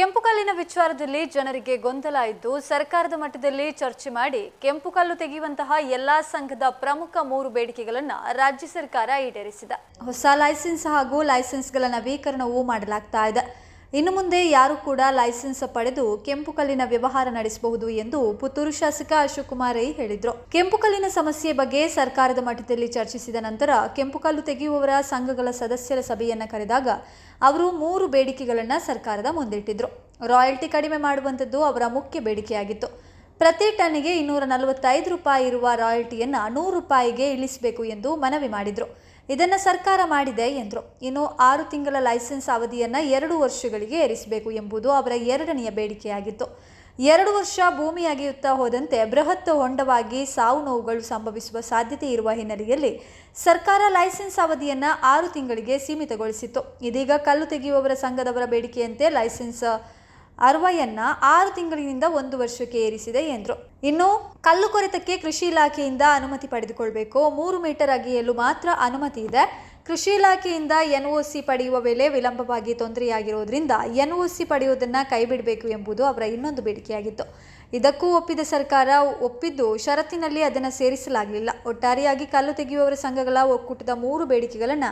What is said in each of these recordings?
ಕೆಂಪು ಕಲ್ಲಿನ ವಿಚಾರದಲ್ಲಿ ಜನರಿಗೆ ಗೊಂದಲ ಇದ್ದು ಸರ್ಕಾರದ ಮಟ್ಟದಲ್ಲಿ ಚರ್ಚೆ ಮಾಡಿ ಕೆಂಪು ಕಲ್ಲು ತೆಗೆಯುವಂತಹ ಎಲ್ಲಾ ಸಂಘದ ಪ್ರಮುಖ ಮೂರು ಬೇಡಿಕೆಗಳನ್ನು ರಾಜ್ಯ ಸರ್ಕಾರ ಈಡೇರಿಸಿದೆ. ಹೊಸ ಲೈಸೆನ್ಸ್ ಹಾಗೂ ಲೈಸೆನ್ಸ್ಗಳ ನವೀಕರಣವೂ ಮಾಡಲಾಗ್ತಾ ಇದೆ. ಇನ್ನು ಮುಂದೆ ಯಾರು ಕೂಡ ಲೈಸೆನ್ಸ್ ಪಡೆದು ಕೆಂಪು ಕಲ್ಲಿನ ವ್ಯವಹಾರ ನಡೆಸಬಹುದು ಎಂದು ಪುತ್ತೂರು ಶಾಸಕ ಅಶೋಕ್ ಕುಮಾರ್ ರೈ ಹೇಳಿದ್ರು. ಕೆಂಪು ಕಲ್ಲಿನ ಸಮಸ್ಯೆ ಬಗ್ಗೆ ಸರ್ಕಾರದ ಮಟ್ಟದಲ್ಲಿ ಚರ್ಚಿಸಿದ ನಂತರ ಕೆಂಪು ಕಲ್ಲು ತೆಗೆಯುವವರ ಸಂಘಗಳ ಸದಸ್ಯರ ಸಭೆಯನ್ನು ಕರೆದಾಗ ಅವರು ಮೂರು ಬೇಡಿಕೆಗಳನ್ನು ಸರ್ಕಾರದ ಮುಂದಿಟ್ಟಿದ್ರು. ರಾಯಲ್ಟಿ ಕಡಿಮೆ ಮಾಡುವಂಥದ್ದು ಅವರ ಮುಖ್ಯ ಬೇಡಿಕೆಯಾಗಿತ್ತು. ಪ್ರತಿ ಟನ್ನಿಗೆ ಇನ್ನೂರ ನಲವತ್ತೈದು ರೂಪಾಯಿ ಇರುವ ರಾಯಲ್ಟಿಯನ್ನು ನೂರು ರೂಪಾಯಿಗೆ ಇಳಿಸಬೇಕು ಎಂದು ಮನವಿ ಮಾಡಿದ್ರು. ಇದನ್ನು ಸರ್ಕಾರ ಮಾಡಿದೆ ಎಂದರು. ಇನ್ನು ಆರು ತಿಂಗಳ ಲೈಸೆನ್ಸ್ ಅವಧಿಯನ್ನು ಎರಡು ವರ್ಷಗಳಿಗೆ ಏರಿಸಬೇಕು ಎಂಬುದು ಅವರ ಎರಡನೆಯ ಬೇಡಿಕೆಯಾಗಿತ್ತು. ಎರಡು ವರ್ಷ ಭೂಮಿಯಾಗಿಯುತ್ತಾ ಹೋದಂತೆ ಬೃಹತ್ ಹೊಂಡವಾಗಿ ಸಾವು ನೋವುಗಳು ಸಂಭವಿಸುವ ಸಾಧ್ಯತೆ ಇರುವ ಹಿನ್ನೆಲೆಯಲ್ಲಿ ಸರ್ಕಾರ ಲೈಸೆನ್ಸ್ ಅವಧಿಯನ್ನು ಆರು ತಿಂಗಳಿಗೆ ಸೀಮಿತಗೊಳಿಸಿತ್ತು. ಇದೀಗ ಕಲ್ಲು ತೆಗೆಯುವವರ ಸಂಘದವರ ಬೇಡಿಕೆಯಂತೆ ಲೈಸೆನ್ಸ್ ಅರವೈಯನ್ನ ಆರು ತಿಂಗಳಿನಿಂದ ಒಂದು ವರ್ಷಕ್ಕೆ ಏರಿಸಿದೆ ಎಂದರು. ಇನ್ನು ಕಲ್ಲು ಕೊರೆತಕ್ಕೆ ಕೃಷಿ ಇಲಾಖೆಯಿಂದ ಅನುಮತಿ ಪಡೆದುಕೊಳ್ಬೇಕು. ಮೂರು ಮೀಟರ್ ಅಗೆಯಲು ಮಾತ್ರ ಅನುಮತಿ ಇದೆ. ಕೃಷಿ ಇಲಾಖೆಯಿಂದ ಎನ್ಒಸಿ ಪಡೆಯುವ ವೇಳೆ ವಿಳಂಬವಾಗಿ ತೊಂದರೆಯಾಗಿರೋದ್ರಿಂದ ಸಿ ಪಡೆಯುವುದನ್ನು ಕೈಬಿಡಬೇಕು ಎಂಬುದು ಅವರ ಇನ್ನೊಂದು ಬೇಡಿಕೆಯಾಗಿತ್ತು. ಇದಕ್ಕೂ ಒಪ್ಪಿದ ಸರ್ಕಾರ ಒಪ್ಪಿದ್ದು ಷರತ್ತಿನಲ್ಲಿ ಅದನ್ನು ಸೇರಿಸಲಾಗಲಿಲ್ಲ. ಒಟ್ಟಾರೆಯಾಗಿ ಕಲ್ಲು ತೆಗೆಯುವವರ ಸಂಘಗಳ ಒಕ್ಕೂಟದ ಮೂರು ಬೇಡಿಕೆಗಳನ್ನು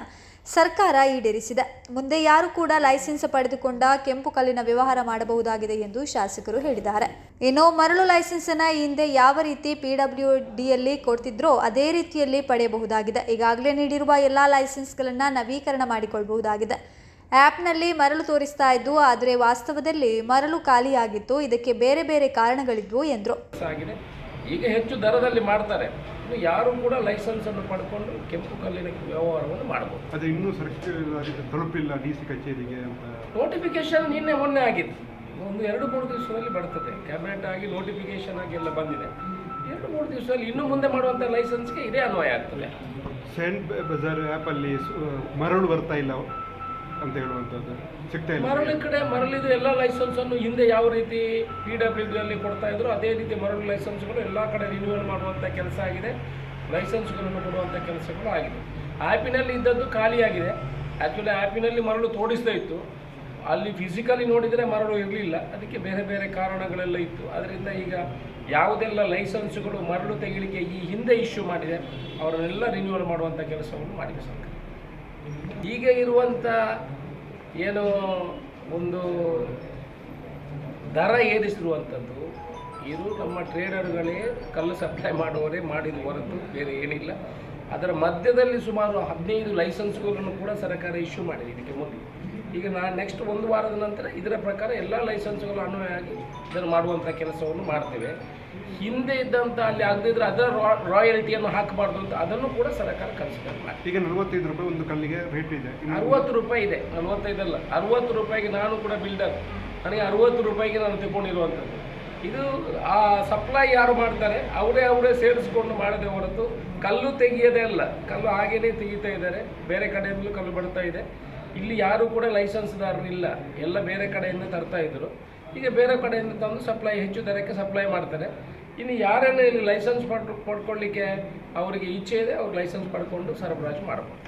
ಸರ್ಕಾರ ಈಡೇರಿಸಿದೆ. ಮುಂದೆ ಯಾರು ಕೂಡ ಲೈಸೆನ್ಸ್ ಪಡೆದುಕೊಂಡ ಕೆಂಪು ಕಲ್ಲಿನ ವ್ಯವಹಾರ ಮಾಡಬಹುದಾಗಿದೆ ಎಂದು ಶಾಸಕರು ಹೇಳಿದ್ದಾರೆ. ಇನ್ನು ಮರಳು ಲೈಸೆನ್ಸ್ ಅನ್ನ ಹಿಂದೆ ಯಾವ ರೀತಿ ಪಿಡಬ್ಲ್ಯೂ ಡಿಯಲ್ಲಿ ಕೊಡ್ತಿದ್ರೋ ಅದೇ ರೀತಿಯಲ್ಲಿ ಪಡೆಯಬಹುದಾಗಿದೆ. ಈಗಾಗಲೇ ನೀಡಿರುವ ಎಲ್ಲಾ ಲೈಸೆನ್ಸ್ಗಳನ್ನು ನವೀಕರಣ ಮಾಡಿಕೊಳ್ಳಬಹುದಾಗಿದೆ ಆ್ಯಪ್ನಲ್ಲಿ ಮರಳು ತೋರಿಸ್ತಾ ಇದ್ದು ಆದರೆ ವಾಸ್ತವದಲ್ಲಿ ಮರಳು ಖಾಲಿಯಾಗಿತ್ತು. ಇದಕ್ಕೆ ಬೇರೆ ಬೇರೆ ಕಾರಣಗಳಿದ್ವು ಎಂದರು. ಆಗಿದೆ. ಈಗ ಹೆಚ್ಚು ದರದಲ್ಲಿ ಮಾಡ್ತಾರೆ. ಯಾರು ಕೂಡ ಲೈಸೆನ್ಸ್ ಅನ್ನು ಪಡ್ಕೊಂಡು ಕೆಂಪು ಕಲ್ಲಿನ ವ್ಯವಹಾರವನ್ನು ಮಾಡಬಹುದು ಅದು ಇನ್ನೂ ಸುರಕ್ಷಿತ ತಲುಪಿಲ್ಲ ಡಿ ಸಿ ಕಚೇರಿಗೆ ಅಂತ. ನೋಟಿಫಿಕೇಶನ್ ನಿನ್ನೆ ಮೊನ್ನೆ ಆಗಿತ್ತು. ಒಂದು ಎರಡು ಮೂರು ದಿವಸದಲ್ಲಿ ಬರ್ತದೆ. ಕ್ಯಾಬಿನೆಟ್ ಆಗಿ ನೋಟಿಫಿಕೇಶನ್ ಆಗಿ ಎಲ್ಲ ಬಂದಿದೆ. ಎರಡು ಮೂರು ದಿವಸದಲ್ಲಿ ಇನ್ನು ಮುಂದೆ ಮಾಡುವಂಥ ಲೈಸೆನ್ಸ್ಗೆ ಇದೇ ಅನ್ವಯ ಆಗ್ತದೆ. ಸೆಂಟ್ ಬಜಾರ್ ಆ್ಯಪಲ್ಲಿ ಮರಳು ಬರ್ತಾ ಇಲ್ಲ. ಅಂತ ಹೇಳುವಂಥದ್ದು ಸಿಗ್ತಾ ಇಲ್ಲ. ಮರಳಿ ಕಡೆ ಮರಳಿದ ಎಲ್ಲ ಲೈಸೆನ್ಸ್ ಅನ್ನು ಹಿಂದೆ ಯಾವ ರೀತಿ ಪಿ ಡಬ್ಲ್ಯೂ ಡಿ ಕೊಡ್ತಾ ಇದ್ರು ಅದೇ ರೀತಿ ಮರಳು ಲೈಸೆನ್ಸ್ಗಳು ಎಲ್ಲ ಕಡೆ ರಿನ್ಯೂವಲ್ ಮಾಡುವಂಥ ಕೆಲಸ ಆಗಿದೆ. ಲೈಸೆನ್ಸ್ಗಳನ್ನು ಕೊಡುವಂಥ ಕೆಲಸಗಳು ಆಗಿದೆ. ಆ್ಯಪಿನಲ್ಲಿ ಇದ್ದದ್ದು ಖಾಲಿಯಾಗಿದೆ. ಆ್ಯಕ್ಚುಲಿ ಆ್ಯಪಿನಲ್ಲಿ ಮರಳು ತೋಡಿಸ್ತಾ ಇತ್ತು. ಅಲ್ಲಿ ಫಿಸಿಕಲಿ ನೋಡಿದರೆ ಮರಳು ಇರಲಿಲ್ಲ. ಅದಕ್ಕೆ ಬೇರೆ ಬೇರೆ ಕಾರಣಗಳೆಲ್ಲ ಇತ್ತು. ಅದರಿಂದ ಈಗ ಯಾವುದೆಲ್ಲ ಲೈಸೆನ್ಸ್ಗಳು ಮರಳು ತೆಗಿಲಿಕ್ಕೆ ಈ ಹಿಂದೆ ಇಶ್ಯೂ ಮಾಡಿದೆ, ಅವರನ್ನೆಲ್ಲ ರಿನ್ಯೂವಲ್ ಮಾಡುವಂಥ ಕೆಲಸವನ್ನು ಮಾಡಿದೆ ಸರ್ಕಾರ. ಈಗ ಇರುವಂಥ ಏನು ಒಂದು ದರ ಏರಿಸಿರುವಂಥದ್ದು ಇದು ನಮ್ಮ ಟ್ರೇಡರ್ಗಳೇ ಕಲ್ಲು ಸಪ್ಲೈ ಮಾಡುವವರೇ ಮಾಡಿದ ಹೊರತು ಬೇರೆ ಏನಿಲ್ಲ. ಅದರ ಮಧ್ಯದಲ್ಲಿ ಸುಮಾರು ಹದಿನೈದು ಲೈಸೆನ್ಸ್ಗಳನ್ನು ಕೂಡ ಸರ್ಕಾರ ಇಶ್ಯೂ ಮಾಡಿದೆ ಇದಕ್ಕೆ ಮೊದಲು ಈಗ ನಾನು ನೆಕ್ಸ್ಟ್ ಒಂದು ವಾರದ ನಂತರ ಇದರ ಪ್ರಕಾರ ಎಲ್ಲ ಲೈಸೆನ್ಸ್ಗಳು ಅನ್ವಯ ಆಗಿ ಇದನ್ನು ಮಾಡುವಂಥ ಕೆಲಸವನ್ನು ಮಾಡ್ತೇವೆ. ಹಿಂದೆ ಇದ್ದಂಥ ಅಲ್ಲಿ ಆಗದಿದ್ರೆ ಅದರ ರಾಯಲ್ಟಿಯನ್ನು ಹಾಕಬಾರ್ದು ಅಂತ ಅದನ್ನು ಕೂಡ ಸರ್ಕಾರ ಕನ್ಸಿಡರ್ ಮಾಡಿ ಈಗ ನಲವತ್ತೈದು ರೂಪಾಯಿ ಒಂದು ಕಲ್ಲಿಗೆ ರೇಟ್ ಇದೆ. ಅರವತ್ತು ರೂಪಾಯಿ ಇದೆ. ನಲವತ್ತೈದಲ್ಲ ಅರವತ್ತು ರೂಪಾಯಿಗೆ ನಾನು ಕೂಡ ಬಿಲ್ಡರ್ ನನಗೆ ಅರವತ್ತು ರೂಪಾಯಿಗೆ ನಾನು ತಗೊಂಡಿರುವಂಥದ್ದು ಇದು ಆ ಸಪ್ಲೈ ಯಾರು ಮಾಡ್ತಾರೆ? ಅವರೇ ಅವರೇ ಸೇರಿಸ್ಕೊಂಡು ಮಾಡದೆ ಹೊರತು ಕಲ್ಲು ತೆಗೆಯೋದೇ ಅಲ್ಲ. ಕಲ್ಲು ಹಾಗೇನೇ ತೆಗಿತಾ ಇದ್ದಾರೆ. ಬೇರೆ ಕಡೆಯಿಂದಲೂ ಕಲ್ಲು ಬರ್ತಾ ಇದೆ. ಇಲ್ಲಿ ಯಾರು ಕೂಡ ಲೈಸೆನ್ಸ್ದಾರರು ಇಲ್ಲ ಎಲ್ಲ ಬೇರೆ ಕಡೆಯಿಂದ ತರ್ತಾ ಇದ್ರು. ಈಗ ಬೇರೆ ಕಡೆಯಿಂದ ತಂದು ಸಪ್ಲೈ ಹೆಚ್ಚು ದರಕ್ಕೆ ಸಪ್ಲೈ ಮಾಡ್ತಾರೆ. ಇನ್ನು ಯಾರನ್ನ ಇಲ್ಲಿ ಲೈಸೆನ್ಸ್ ಪಡ್, ಪಡ್ಕೊಳ್ಳಿಕ್ಕೆ ಅವರಿಗೆ ಇಚ್ಛೆ ಇದೆ, ಅವ್ರು ಲೈಸೆನ್ಸ್ ಪಡ್ಕೊಂಡು ಸರಬರಾಜು ಮಾಡ್ಬೋದು.